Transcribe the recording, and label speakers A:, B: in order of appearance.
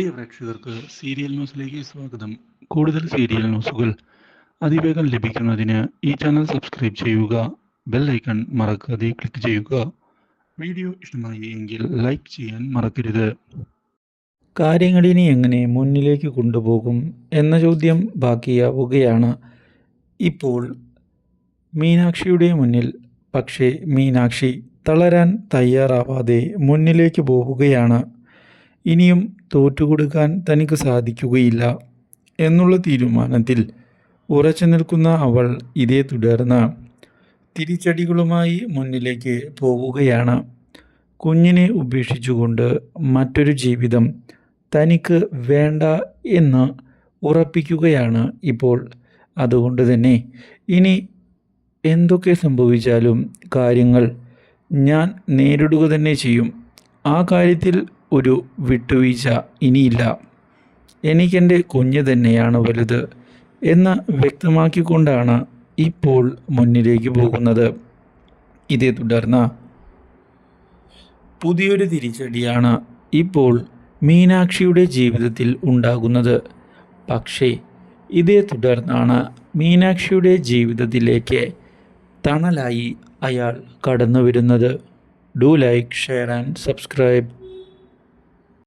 A: പ്രിയ പ്രേക്ഷകർക്ക് സീരിയൽ ന്യൂസിലേക്ക് സ്വാഗതം. കൂടുതൽ സീരിയൽ ന്യൂസുകൾ അതിവേഗം ലഭിക്കുന്നതിന് ഈ ചാനൽ സബ്സ്ക്രൈബ് ചെയ്യുക ബെൽ ഐക്കൺ മറക്കാതെ ക്ലിക്ക് ചെയ്യുക. വീഡിയോ ഇഷ്ടമായി എങ്കിൽ ലൈക്ക് ചെയ്യാൻ മറക്കരുത്.
B: കാര്യങ്ങളിനി എങ്ങനെ മുന്നിലേക്ക് കൊണ്ടുപോകും എന്ന ചോദ്യം ബാക്കിയാവുകയാണ്. ഇപ്പോൾ മീനാക്ഷിയുടെ മുന്നിൽ പക്ഷേ മീനാക്ഷി തളരാൻ തയ്യാറാവാതെ മുന്നിലേക്ക് പോവുകയാണ്. ഇനിയും തോറ്റുകൊടുക്കാൻ തനിക്ക് സാധിക്കുകയില്ല എന്നുള്ള തീരുമാനത്തിൽ ഉറച്ചു നിൽക്കുന്ന അവൾ ഇതേ തുടർന്ന് തിരിച്ചടികളുമായി മുന്നിലേക്ക് പോവുകയാണ്. കുഞ്ഞിനെ ഉപേക്ഷിച്ചുകൊണ്ട് മറ്റൊരു ജീവിതം തനിക്ക് വേണ്ട എന്ന് ഉറപ്പിക്കുകയാണ് ഇപ്പോൾ. അതുകൊണ്ട് തന്നെ ഇനി എന്തൊക്കെ സംഭവിച്ചാലും കാര്യങ്ങൾ ഞാൻ നേരിടുക തന്നെ ചെയ്യും. ആ കാര്യത്തിൽ ഒരു വിട്ടുവീഴ്ച ഇനിയില്ല. എനിക്കെന്റെ കുഞ്ഞ് തന്നെയാണ് വലുത് എന്ന് വ്യക്തമാക്കിക്കൊണ്ടാണ് ഇപ്പോൾ മുന്നിലേക്ക് പോകുന്നത്. ഇതേ തുടർന്ന് പുതിയൊരു തിരിച്ചടിയാണ് ഇപ്പോൾ മീനാക്ഷിയുടെ ജീവിതത്തിൽ ഉണ്ടാകുന്നത്. പക്ഷേ ഇതേ തുടർന്നാണ് മീനാക്ഷിയുടെ ജീവിതത്തിലേക്ക് തണലായി അയാൾ കടന്നു വരുന്നത് do like share and subscribe.